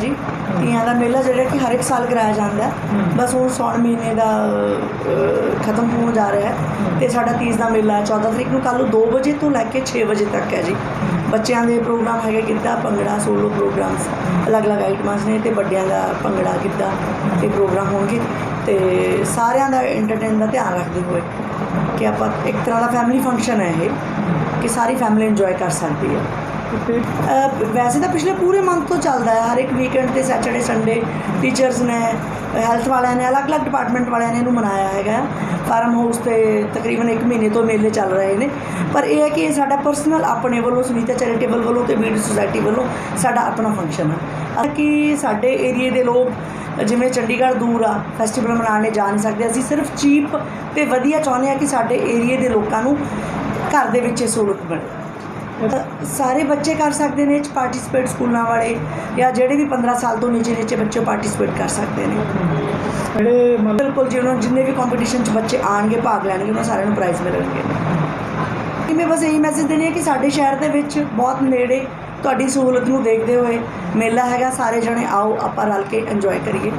ਤੀਆਂ ਦਾ ਮੇਲਾ ਜਿਹੜਾ ਕਿ ਹਰ ਇੱਕ ਸਾਲ ਕਰਾਇਆ ਜਾਂਦਾ ਹੈ। ਬਸ ਹੁਣ ਸੌਣ ਮਹੀਨੇ ਦਾ ਖਤਮ ਹੋਣ ਜਾ ਰਿਹਾ ਹੈ। ਤੇ ਸਾਡਾ ਤੀਜ ਦਾ ਮੇਲਾ ਹੈ। 14 ਤਰੀਕ ਨੂੰ ਕੱਲ੍ਹ ਨੂੰ 2 ਵਜੇ ਤੋਂ ਲੈ ਕੇ 6 ਵਜੇ ਤੱਕ ਹੈ ਜੀ। ਬੱਚਿਆਂ ਦੇ ਪ੍ਰੋਗਰਾਮ ਹੈਗੇ ਗਿੱਧਾ ਭੰਗੜਾ ਸੋਲੋ ਪ੍ਰੋਗਰਾਮਸ। ਅਲੱਗ-ਅਲੱਗ ਆਈਟਮਾਂ ਨੇ ਤੇ ਵੱਡਿਆਂ ਦਾ ਭੰਗੜਾ ਗਿੱਧਾ ਤੇ ਪ੍ਰੋਗਰਾਮ ਹੋਣਗੇ। ਤੇ ਸਾਰਿਆਂ ਦਾ ਐਂਟਰਟੇਨ ਦਾ ਧਿਆਨ ਰੱਖਦੇ ਹੋਏ ਕਿ ਆਪਾਂ ਇੱਕ ਤਰ੍ਹਾਂ ਦਾ ਫੈਮਿਲੀ ਫੰਕਸ਼ਨ ਹੈ ਇਹ ਕਿ ਸਾਰੀ ਫੈਮਿਲੀ ਇੰਜੋਏ ਕਰ ਸਕਦੀ ਹੈ। ਵੈਸੇ ਤਾਂ ਪਿਛਲੇ ਪੂਰੇ ਮੰਥ ਤੋਂ ਚੱਲਦਾ ਹੈ, ਹਰ ਇੱਕ ਵੀਕਐਂਡ ਤੇ ਸੈਟਰਡੇ ਸੰਡੇ ਟੀਚਰਸ ਨੇ ਹੈਲਥ ਵਾਲਿਆਂ ਨੇ, ਅਲੱਗ-ਅਲੱਗ ਡਿਪਾਰਟਮੈਂਟ ਵਾਲਿਆਂ ਨੇ ਇਹਨੂੰ ਮਨਾਇਆ ਹੈਗਾ। ਫਾਰਮ ਹਾਊਸ ਤੇ ਤਕਰੀਬਨ 1 ਮਹੀਨੇ ਤੋਂ ਮੇਲੇ ਚੱਲ ਰਹੇ ਨੇ। ਪਰ ਇਹ ਹੈ ਕਿ ਇਹ ਸਾਡਾ ਪਰਸਨਲ ਆਪਣੇ ਵੱਲੋਂ, ਸੁਨੀਤਾ ਚੈਰੀਟੇਬਲ ਵੱਲੋਂ ਤੇ ਬੀਡ ਸੁਸਾਇਟੀ ਵੱਲੋਂ ਸਾਡਾ ਆਪਣਾ ਫੰਕਸ਼ਨ ਹੈ ਕਿ ਸਾਡੇ ਏਰੀਏ ਦੇ ਲੋਕ ਜਿਵੇਂ ਚੰਡੀਗੜ੍ਹ ਦੂਰ ਆ ਫੈਸਟੀਵਲ ਮਨਾਉਣੇ ਜਾ ਨਹੀਂ ਸਕਦੇ, ਅਸੀਂ ਸਿਰਫ ਚੀਪ ਤੇ ਵਧੀਆ ਚਾਹੁੰਦੇ ਆ ਕਿ ਸਾਡੇ ਏਰੀਏ ਦੇ ਲੋਕਾਂ ਨੂੰ ਘਰ ਦੇ ਵਿੱਚ ਇਹ ਸਹੂਲਤ ਮਿਲੇ। ਸਾਰੇ ਬੱਚੇ ਕਰ ਸਕਦੇ ਨੇ ਇਹ 'ਚ ਪਾਰਟਿਸਿਪੇਟ ਸਕੂਲਾਂ ਵਾਲੇ ਜਾਂ ਜਿਹੜੇ ਵੀ 15 ਸਾਲ ਤੋਂ ਨੀਚੇ ਨੀਚੇ ਬੱਚੇ ਪਾਰਟਿਸਿਪੇਟ ਕਰ ਸਕਦੇ ਨੇ। ਜਿਹੜੇ ਬਿਲਕੁਲ ਜੀ ਉਹਨਾਂ ਜਿੰਨੇ ਵੀ ਕੰਪੀਟੀਸ਼ਨ 'ਚ ਬੱਚੇ ਆਣਗੇ ਭਾਗ ਲੈਣਗੇ ਉਹਨਾਂ ਸਾਰਿਆਂ ਨੂੰ ਪ੍ਰਾਈਜ਼ ਮਿਲਣਗੇ। ਕਿ ਮੈਂ ਬਸ ਇਹੀ ਮੈਸੇਜ ਦੇਣੀ ਹੈ ਕਿ ਸਾਡੇ ਸ਼ਹਿਰ ਦੇ ਵਿੱਚ ਬਹੁਤ ਨੇੜੇ ਤੁਹਾਡੀ ਸਹੂਲਤ ਨੂੰ ਦੇਖਦੇ ਹੋਏ ਮੇਲਾ ਹੈਗਾ ਸਾਰੇ ਜਣੇ ਆਓ ਆਪਾਂ ਰਲ ਕੇ ਇੰਜੋਏ ਕਰੀਏ।